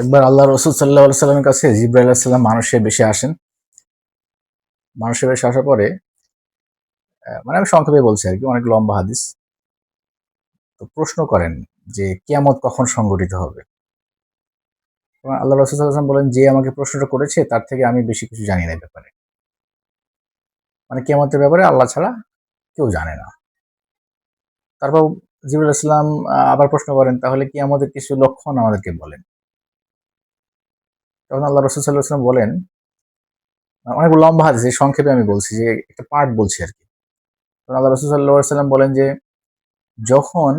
একবার আল্লাহ রসুল সাল্লাহ সাল্লামের কাছে জিব্রাইল সাল্লাম মানুষের বেশি আসেন। মানুষের বেশি আসার পরে মানে আমি সংক্ষেপে বলছি আর কি, অনেক লম্বা হাদিস। তো প্রশ্ন করেন যে কিয়ামত কখন সংগঠিত হবে? আল্লাহ রসুল সাল্লাম বলেন, যে আমাকে প্রশ্নটা করেছে, তার থেকে আমি বেশি কিছু জানি না ব্যাপারে। মানে কিয়ামতের ব্যাপারে আল্লাহ ছাড়া কেউ জানে না। তারপর জিবুল ইসলাম আবার প্রশ্ন করেন, তাহলে কি আমাদের কিছু লক্ষণ আমাদেরকে বলেন। তখন আল্লাহ রসুল বলেন, অনেক লম্বা হাদিস সংক্ষেপে আমি বলছি যে একটা পার্ট বলছি আর কি। তখন আল্লাহ রসুল সাল্লাহ সাল্লাম বলেন যে, যখন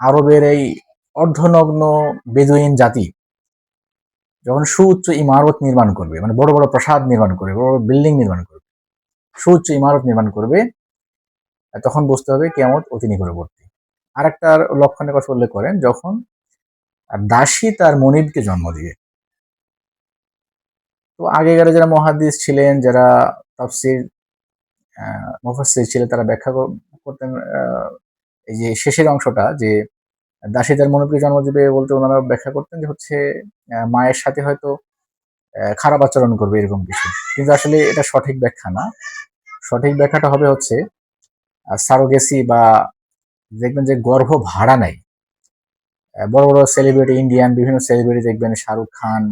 আরবের এই অর্ধনগ্ন বেদুইন জাতি যখন সুউচ্চ ইমারত নির্মাণ করবে মানে বড় বড় প্রাসাদ নির্মাণ করবে, বড় বড় বিল্ডিং নির্মাণ করবে, সুউচ্চ ইমারত নির্মাণ করবে, তখন বুঝতে হবে কেমন অতি নিকটবর্তী আর একটা লক্ষণের কথা উল্লেখ করেন, যখন দাসী তার মনিবকে জন্ম দিবে তো আগেকার যারা মহাদিস ছিলেন যারা তাফসির আহ, মুফাসসির ছিলেন তারা ব্যাখ্যা করতেন এই যে শেষের অংশটা যে দাসী তার মনিবকে জন্ম দিবে বলতে ওনারা ব্যাখ্যা করতেন যে হচ্ছে মায়ের সাথে হয়তো খারাপ আচরণ করবে এরকম কিছু। কিন্তু আসলে এটা সঠিক ব্যাখ্যা না। সঠিক ব্যাখ্যাটা হবে হচ্ছে সারোগেসি বা দেখবেন যে গর্ভ ভাড়া আহ, বড় বড় সেলিব্রিটি ইন্ডিয়ান বিভিন্ন সেলিব্রিটি দেখবেন শাহরুখ খান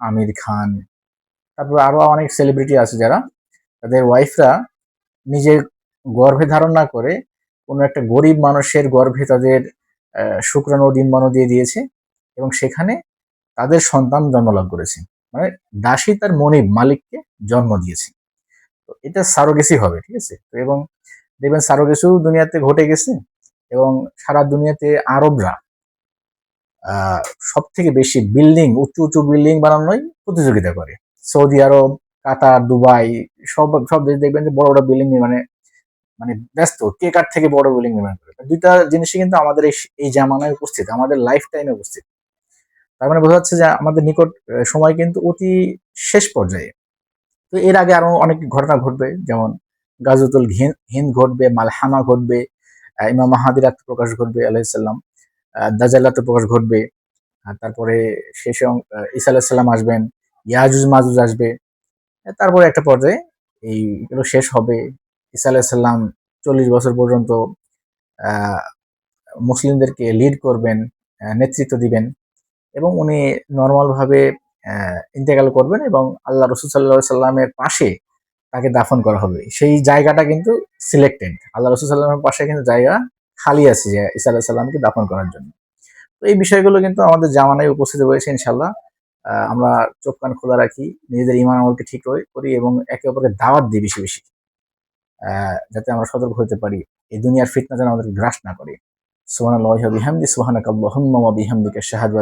আমির খান তারপর আরও অনেক সেলিব্রিটি আছে যারা, তাদের ওয়াইফরা নিজের গর্ভে ধারণ না করে কোনো একটা গরিব মানুষের গর্ভে তাদের শুক্রাণু, ডিম্বাণু দিয়ে দিয়েছে এবং সেখানে তাদের সন্তান জন্মলাভ করেছে। মানে দাসী তার মনিব মালিককে জন্ম দিয়েছে। তো এটা সারোগেসি হবে, ঠিক আছে? তো এবং দেখবেন সারোগেসিও দুনিয়াতে ঘটে গেছে এবং সারা দুনিয়াতে আরবরা সব থেকে বেশি বিল্ডিং উঁচু উঁচু বিল্ডিং বানানোই প্রতিযোগিতা করে। সৌদি আরব কাতার দুবাই সব সব দেশ দেখবেন যে বড় বড় বিল্ডিং নির্মাণে মানে ব্যস্ত। কে কার থেকে বড় বিল্ডিং নির্মাণ করে দুইটা জিনিসই কিন্তু আমাদের এই জামানায় উপস্থিত আমাদের লাইফ টাইমে উপস্থিত। তার মানে বোঝা যাচ্ছে যে আমাদের নিকট সময় কিন্তু অতি শেষ পর্যায়ে। তো এর আগে আরও অনেক ঘটনা ঘটবে যেমন গাজুতুল হিন- হিন্দ ঘটবে মালহামা ঘটবে ইমাম মাহাদির আত্মপ্রকাশ ঘটবে আলাইসাল্লাম দাজাল আত্মপ্রকাশ ঘটবে তারপরে শেষে আহ, ঈসা আসবেন। ইয়াজুজ মাজুজ আসবে। তারপরে একটা পর্যায়ে এইগুলো শেষ হবে। ঈসা আলাইসাল্লাম চল্লিশ বছর পর্যন্ত মুসলিমদেরকে লিড করবেন নেতৃত্ব দিবেন এবং উনি নর্মালভাবে ইন্তেকাল করবেন এবং আল্লাহ রসুল সাল্লাহ সাল্লামের পাশে তাকে দাফন করা হবে। সেই জায়গাটা কিন্তু সিলেক্টেড আল্লাহ রসুল সাল্লামের পাশে কিন্তু জায়গা খালি আছে যে ইসা আল্লাহ সাল্লামকে দাফন করার জন্য। তো এই বিষয়গুলো কিন্তু আমাদের জামানায় উপস্থিত রয়েছে ইনশাল্লাহ আমরা চোখ কান খোলা রাখি, নিজেদের ইমান আমলকে ঠিক করে- এবং একে অপরকে দাওয়াত দিই বেশি বেশি যাতে আমরা সতর্ক হতে পারি। এই দুনিয়ার ফিতনা যেন আমাদেরকে গ্রাস না করে। সুবহানাল্লাহি আল্লাহ বিহামদি, সুবহানাকাল্লাহুম্মা ওয়া বিহামদিকে শাহাদ